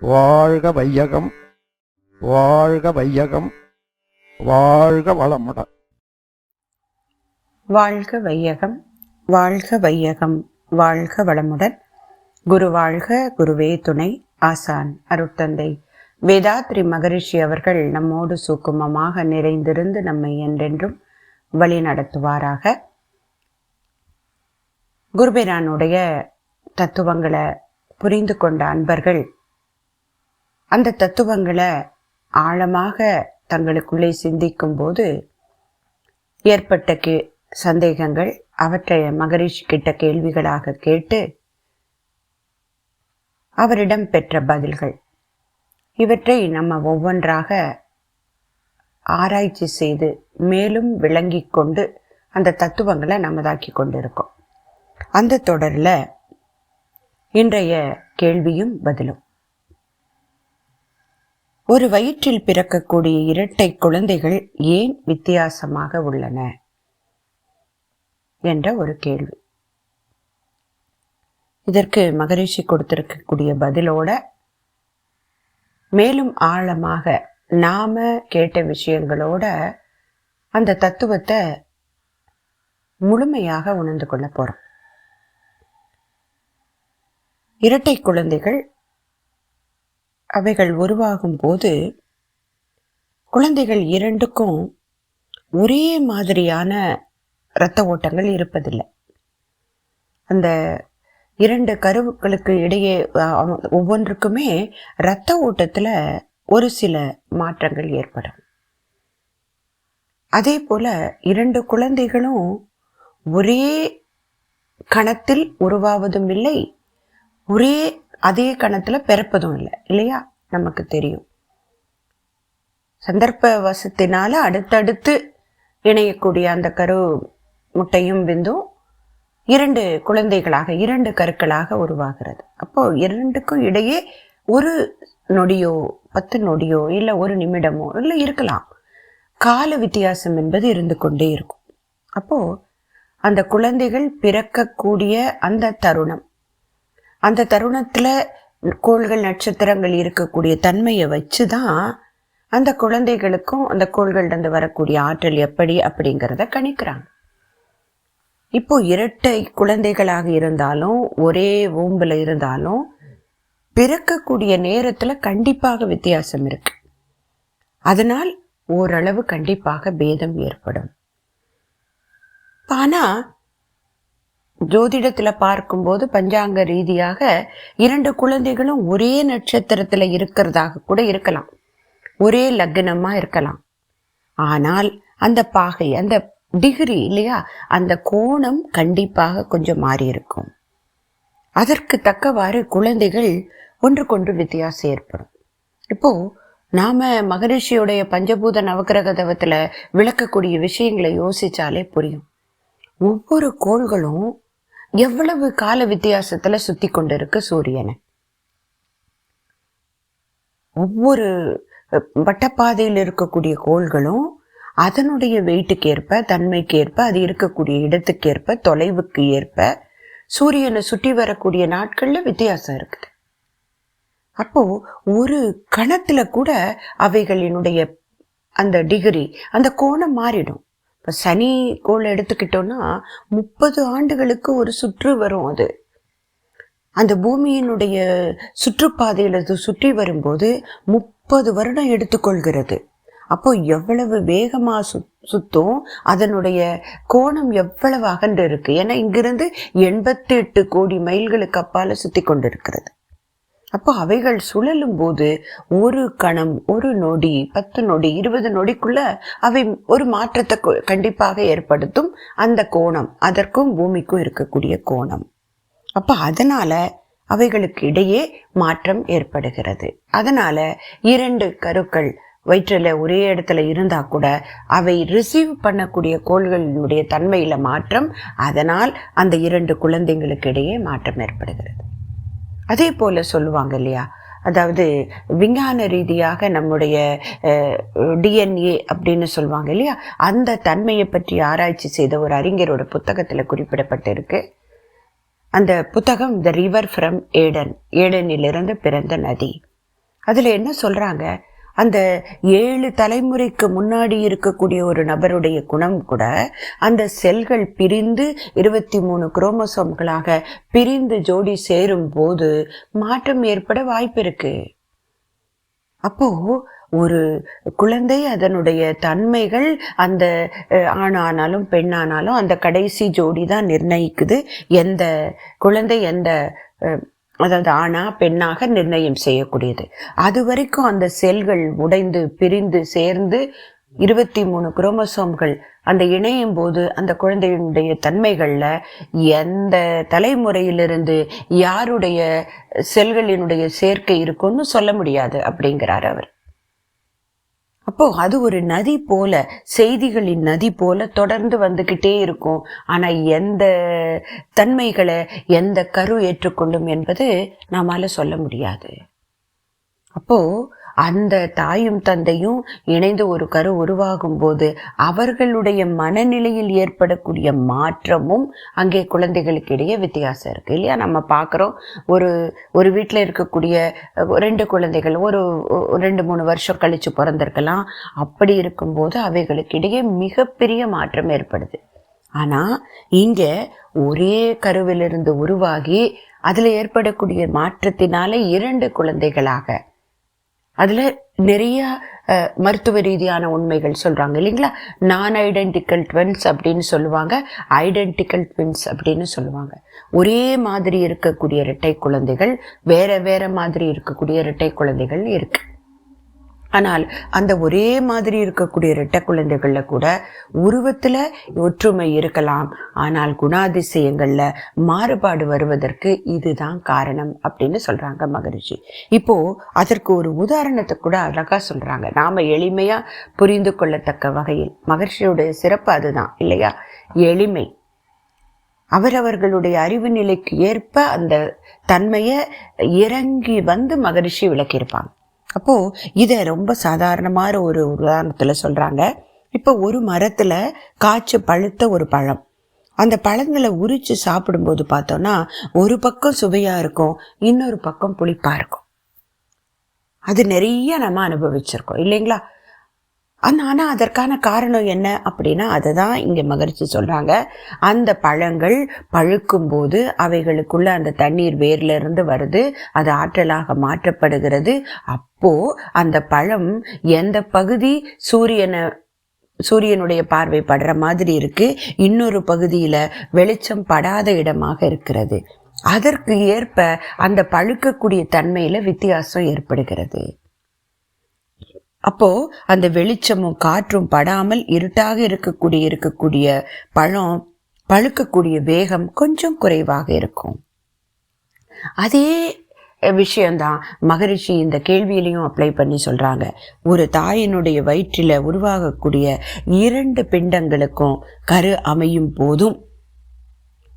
வாழ்க வையகம் வாழ்க வையகம் வாழ்க வளமுடன் வாழ்க வையகம் வாழ்க வையகம் வாழ்க வளமுடன். குரு வாழ்க குருவே துணை ஆசான் அருட்தந்தை. வேதாத்ரி மகரிஷி அவர்கள் நம்மோடு சூக்குமமாக நிறைந்திருந்து நம்மை என்றென்றும் வழி நடத்துவாராக. குருபிரானுடைய தத்துவங்களை புரிந்து கொண்ட அன்பர்கள் அந்த தத்துவங்களை ஆழமாக தங்களுக்குள்ளே சிந்திக்கும் போது ஏற்பட்ட கே சந்தேகங்கள் அவற்றை மகரிஷி கிட்ட கேள்விகளாக கேட்டு அவரிடம் பெற்ற பதில்கள். இவற்றை நம்ம ஒவ்வொன்றாக ஆராய்ச்சி செய்து மேலும் விளங்கி கொண்டு அந்த தத்துவங்களை நமதாக்கி கொண்டிருக்கோம். அந்த தொடரில் இன்றைய கேள்வியும் பதிலும். ஒரு வயிற்றில் பிறக்கக்கூடிய இரட்டை குழந்தைகள் ஏன் வித்தியாசமாக உள்ளன? என்ற ஒரு கேள்வி. இதற்கு மகரிஷி கொடுத்திருக்கக்கூடிய பதிலோட மேலும் ஆழமாக நாம கேட்ட விஷயங்களோட அந்த தத்துவத்தை முழுமையாக உணர்ந்து கொள்ள போறோம். இரட்டை குழந்தைகள் அவைகள் உருவாகும் போது குழந்தைகள் இரண்டுக்கும் ஒரே மாதிரியான இரத்த ஓட்டங்கள் இருப்பதில்லை. அந்த இரண்டு கருவுகளுக்கு இடையே ஒவ்வொன்றுக்குமே இரத்த ஓட்டத்தில் ஒரு சில மாற்றங்கள் ஏற்படும். அதே போல இரண்டு குழந்தைகளும் ஒரே கணத்தில் உருவாவதும் இல்லை ஒரே அதே கணத்தில் பிறப்பதும் இல்லை. இல்லையா? நமக்கு தெரியும். சந்தர்ப்ப வசத்தினால் அடுத்தடுத்து இணையக்கூடிய அந்த கரு முட்டையும் விந்தும் இரண்டு குழந்தைகளாக இரண்டு கருக்களாக உருவாகிறது. அப்போ இரண்டுக்கும் இடையே ஒரு நொடியோ பத்து நொடியோ இல்லை ஒரு நிமிடமோ இல்லை இருக்கலாம். கால வித்தியாசம் என்பது இருந்து கொண்டே இருக்கும். அப்போ அந்த குழந்தைகள் பிறக்கக்கூடிய அந்த தருணம் அந்த தருணத்தில் கோள்கள் நட்சத்திரங்கள் இருக்கக்கூடிய தன்மையை வச்சு தான் அந்த குழந்தைகளுக்கும் அந்த கோள்கள்லேருந்து வரக்கூடிய ஆற்றல் எப்படி அப்படிங்கிறத கணிக்கிறாங்க. இப்போ இரட்டை குழந்தைகளாக இருந்தாலும் ஒரே ஓம்பில் இருந்தாலும் பிறக்கக்கூடிய நேரத்தில் கண்டிப்பாக வித்தியாசம் இருக்கு. அதனால் ஓரளவு கண்டிப்பாக பேதம் ஏற்படும். ஆனால் ஜோதிடத்துல பார்க்கும்போது பஞ்சாங்க ரீதியாக இரண்டு குழந்தைகளும் ஒரே நட்சத்திரத்துல இருக்கிறதாக கூட இருக்கலாம். ஒரே லக்னமா இருக்கலாம். ஆனால் அந்த பாகை அந்த டிகிரி இல்லையா அந்த கோணம் கண்டிப்பாக கொஞ்சம் மாறி இருக்கும். அதற்கு தக்கவாறு குழந்தைகள் ஒன்றுக்கொன்று வித்தியாசம் ஏற்படும். இப்போ நாம மகரிஷியுடைய பஞ்சபூத நவகிரக தவத்துல விளக்கக்கூடிய விஷயங்களை யோசிச்சாலே புரியும். ஒவ்வொரு கோள்களும் எவ்வளவு கால வித்தியாசத்துல சுத்தி கொண்டிருக்கு சூரியனை? ஒவ்வொரு வட்டப்பாதையில் இருக்கக்கூடிய கோள்களும் அதனுடைய வெயிட்டுக்கு ஏற்ப தன்மைக்கு ஏற்ப அது இருக்கக்கூடிய இடத்துக்கு ஏற்ப தொலைவுக்கு ஏற்ப சூரியனை சுற்றி வரக்கூடிய நாட்கள்ல வித்தியாசம் இருக்குது. அப்போ ஒரு கணத்துல கூட அவைகளினுடைய அந்த டிகிரி அந்த கோணம் மாறிடும். இப்போ சனி கோள் எடுத்துக்கிட்டோன்னா முப்பது ஆண்டுகளுக்கு ஒரு சுற்று வரும் அது. அந்த பூமியினுடைய சுற்றுப்பாதையில் அது சுற்றி வரும்போது முப்பது வருடம் எடுத்துக்கொள்கிறது. அப்போ எவ்வளவு வேகமாக சு சுத்தும் அதனுடைய கோணம் எவ்வளவு அகன்று இருக்கு. ஏன்னா இங்கிருந்து எண்பத்தி எட்டு கோடி மைல்களுக்கு அப்பால கொண்டு இருக்கிறது அப்போ அவைகள் சுழலும் போது ஒரு கணம் ஒரு நொடி பத்து நொடி இருபது நொடிக்குள்ள அவை ஒரு மாற்றத்தை கண்டிப்பாக ஏற்படுத்தும் அந்த கோணம். அதற்கும் பூமிக்கும் இருக்கக்கூடிய கோணம். அப்ப அதனால அவைகளுக்கு இடையே மாற்றம் ஏற்படுகிறது. அதனால இரண்டு கருக்கள் வயிற்றில் ஒரே இடத்துல இருந்தா கூட அவை ரிசீவ் பண்ணக்கூடிய கோள்களினுடைய தன்மையில மாற்றம் அதனால் அந்த இரண்டு குழந்தைங்களுக்கு இடையே மாற்றம் ஏற்படுகிறது. அதே போல் சொல்லுவாங்க இல்லையா? அதாவது விஞ்ஞான ரீதியாக நம்முடைய டிஎன்ஏ அப்படின்னு சொல்லுவாங்க இல்லையா? அந்த தன்மையை பற்றி ஆராய்ச்சி செய்த ஒரு அறிஞரோட புத்தகத்தில் குறிப்பிடப்பட்டிருக்கு. அந்த புத்தகம் த ரிவர் ஃப்ரம் ஏடன் ஏடனிலிருந்து பிறந்த நதி. அதில் என்ன சொல்கிறாங்க அந்த ஏழு தலைமுறைக்கு முன்னாடி இருக்கக்கூடிய ஒரு நபருடைய குணம் கூட அந்த செல்கள் பிரிந்து இருபத்தி மூணு குரோமோசோம்களாக பிரிந்து ஜோடி சேரும் போது மாற்றம் ஏற்பட வாய்ப்பு இருக்கு. அப்போ ஒரு குழந்தை அதனுடைய தன்மைகள் அந்த ஆணானாலும் பெண்ணானாலும் அந்த கடைசி ஜோடி தான் நிர்ணயிக்குது. எந்த குழந்தை எந்த அதாவது ஆணா பெண்ணாக நிர்ணயம் செய்யக்கூடியது. அது வரைக்கும் அந்த செல்கள் உடைந்து பிரிந்து சேர்ந்து இருபத்தி மூணு குரோமோசோம்கள் அந்த இணையும் போது அந்த குழந்தையினுடைய தன்மைகளில் எந்த தலைமுறையிலிருந்து யாருடைய செல்களினுடைய சேர்க்கை இருக்கும்னு சொல்ல முடியாது அப்படிங்கிறார் அவர். அப்போ அது ஒரு நதி போல செய்திகளின் நதி போல தொடர்ந்து வந்துகிட்டே இருக்கும். ஆனா எந்த தன்மைகளை எந்த கரு ஏற்றுக்கொள்ளும் என்பது நாமால சொல்ல முடியாது. அப்போ அந்த தாயும் தந்தையும் இணைந்து ஒரு கரு உருவாகும் போது அவர்களுடைய மனநிலையில் ஏற்படக்கூடிய மாற்றமும் அங்கே குழந்தைகளுக்கு இடையே வித்தியாசம் இருக்கு. இல்லையா? நம்ம பார்க்குறோம் ஒரு ஒரு வீட்டில் இருக்கக்கூடிய ரெண்டு குழந்தைகள் ஒரு ரெண்டு மூணு வருஷம் கழிச்சு பிறந்திருக்கலாம். அப்படி இருக்கும்போது அவைகளுக்கு இடையே மிகப்பெரிய மாற்றம் ஏற்படுது. ஆனா இங்க ஒரே கருவிலிருந்து உருவாகி அதில் ஏற்படக்கூடிய மாற்றத்தினால இரண்டு குழந்தைகளாக அதில் நிறைய மருத்துவ ரீதியான உண்மைகள் சொல்கிறாங்க இல்லைங்களா? நான் ஐடென்டிக்கல் ட்வின்ஸ் அப்படின்னு சொல்லுவாங்க ஐடென்டிக்கல் ட்வின்ஸ் அப்படின்னு சொல்லுவாங்க. ஒரே மாதிரி இருக்கக்கூடிய இரட்டை குழந்தைகள் வேற வேற மாதிரி இருக்கக்கூடிய இரட்டை குழந்தைகள் இருக்குது ஆனால் அந்த ஒரே மாதிரி இருக்கக்கூடிய இரட்ட குழந்தைகளில் கூட உருவத்தில் ஒற்றுமை இருக்கலாம். ஆனால் குணாதிசயங்களில் மாறுபாடு வருவதற்கு இதுதான் காரணம் அப்படின்னு சொல்கிறாங்க மகரிஷி. இப்போது அதற்கு ஒரு உதாரணத்தை கூட அழகாக சொல்கிறாங்க நாம் எளிமையாக புரிந்து கொள்ளத்தக்க வகையில். மகர்ஷியோட சிறப்பு அதுதான் இல்லையா? எளிமை. அவரவர்களுடைய அறிவு நிலைக்கு ஏற்ப அந்த தன்மையை இறங்கி வந்து மகரிஷி விளக்கியிருப்பாங்க. அப்போ இதை ரொம்ப சாதாரணமான ஒரு உதாரணத்துல சொல்றாங்க. இப்போ ஒரு மரத்துல காய்ச்சி பழுத்த ஒரு பழம். அந்த பழங்களை உரிச்சு சாப்பிடும்போது பார்த்தோம்னா ஒரு பக்கம் சுவையா இருக்கும் இன்னொரு பக்கம் புளிப்பா இருக்கும். அது நிறைய நம்ம அனுபவிச்சிருக்கோம். இல்லைங்களா? அந்த ஆனால் அதற்கான காரணம் என்ன அப்படின்னா அதை தான் இங்கே மகிழ்ச்சி சொல்கிறாங்க அந்த பழங்கள் பழுக்கும் போது அவைகளுக்குள்ள அந்த தண்ணீர் வேர்லேருந்து வருது அது ஆற்றலாக மாற்றப்படுகிறது. அப்போ அந்த பழம் எந்த பகுதி சூரியனை சூரியனுடைய பார்வை படுற மாதிரி இருக்கு இன்னொரு பகுதியில் வெளிச்சம் படாத இடமாக இருக்கிறது. அதற்கு ஏற்ப அந்த பழுக்கக்கூடிய தன்மையில் வித்தியாசம் ஏற்படுகிறது. அப்போ அந்த வெளிச்சமும் காற்றும் படாமல் இருட்டாக இருக்கக்கூடிய இருக்கக்கூடிய பழம் பழுக்கக்கூடிய வேகம் கொஞ்சம் குறைவாக இருக்கும். அதே விஷயம்தான் மகரிஷி இந்த கேள்வியிலையும் அப்ளை பண்ணி சொல்றாங்க. ஒரு தாயினுடைய வயிற்றில் உருவாகக்கூடிய இரண்டு பிண்டங்களுக்கும் கரு அமையும் போதும்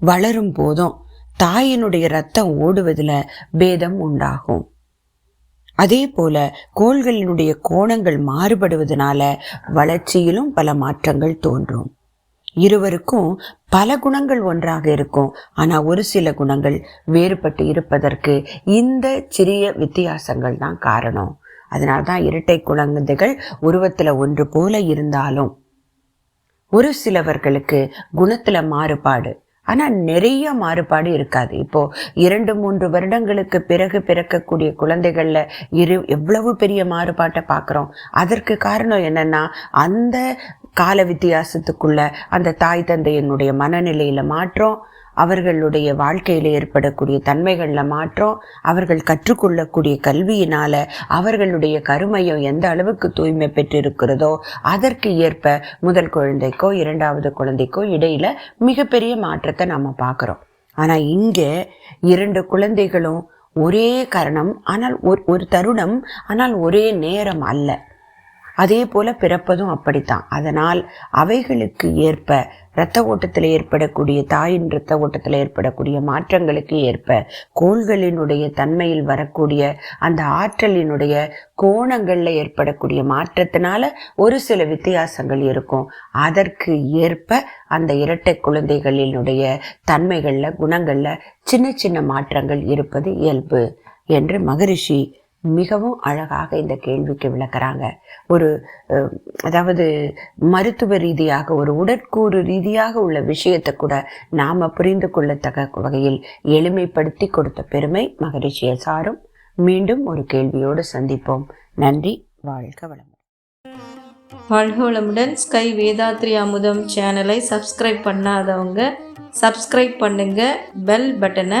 வளரும் போதும் தாயினுடைய ரத்தம் ஓடுவதில் பேதம் உண்டாகும். அதே போல கோள்களினுடைய கோணங்கள் மாறுபடுவதனால வளர்ச்சியிலும் பல மாற்றங்கள் தோன்றும். இருவருக்கும் பல குணங்கள் ஒன்றாக இருக்கும். ஆனால் ஒரு சில குணங்கள் வேறுபட்டு இருப்பதற்கு இந்த சிறிய வித்தியாசங்கள் தான் காரணம். அதனால்தான் இரட்டை குழந்தைகள் உருவத்தில் ஒன்று போல இருந்தாலும் ஒரு சிலவர்களுக்கு குணத்தில் மாறுபாடு ஆனால் நிறைய மாறுபாடு இருக்காது. இப்போ இரண்டு மூன்று வருடங்களுக்கு பிறகு பிறக்கக்கூடிய குழந்தைகளில் இரு எவ்வளவு பெரிய மாறுபாட்டை பார்க்குறோம். அதற்கு காரணம் என்னன்னா அந்த கால வித்தியாசத்துக்குள்ள அந்த தாய் தந்தையினுடைய மனநிலையில மாற்றம் அவர்களுடைய வாழ்க்கையில் ஏற்படக்கூடிய தன்மைகளில் மாற்றம் அவர்கள் கற்றுக்கொள்ளக்கூடிய கல்வியினால அவர்களுடைய கருமையம் எந்த அளவுக்கு தூய்மை பெற்றிருக்கிறதோ அதற்கு ஏற்ப முதல் குழந்தைக்கோ இரண்டாவது குழந்தைக்கோ இடையில மிகப்பெரிய மாற்றத்தை நம்ம பார்க்குறோம். ஆனால் இங்கே இரண்டு குழந்தைகளும் ஒரே காரணம் ஆனால் ஒரு ஒரு தருணம் ஆனால் ஒரே நேரம் அல்ல. அதே போல பிறப்பதும் அப்படித்தான். அதனால் அவைகளுக்கு ஏற்ப இரத்த ஓட்டத்தில் ஏற்படக்கூடிய தாயின் இரத்த ஓட்டத்தில் ஏற்படக்கூடிய மாற்றங்களுக்கு ஏற்ப கோள்களினுடைய தன்மையில் வரக்கூடிய அந்த ஆற்றலினுடைய கோணங்களில் ஏற்படக்கூடிய மாற்றத்தினால ஒரு சில வித்தியாசங்கள் இருக்கும். அதற்கு ஏற்ப அந்த இரட்டை குழந்தைகளினுடைய தன்மைகளில் குணங்களில் சின்ன சின்ன மாற்றங்கள் இருப்பது இயல்பு என்று மகரிஷி மிகவும் அழகாக இந்த கேள்விக்கு விளக்குறாங்க. ஒரு அதாவது மருத்துவ ரீதியாக ஒரு உடற்கூறு ரீதியாக உள்ள விஷயத்தை கூட நாம் புரிந்து கொள்ளத்தக்க வகையில் எளிமைப்படுத்தி கொடுத்த பெருமை மகரிஷியை சாரும் மீண்டும் ஒரு கேள்வியோடு சந்திப்போம். நன்றி வாழ்க வளம் வாழ்க வளமுடன். ஸ்கை வேதாத்ரி அமுதம் சேனலை சப்ஸ்கிரைப் பண்ணாதவங்க சப்ஸ்கிரைப் பண்ணுங்க பெல் பட்டனை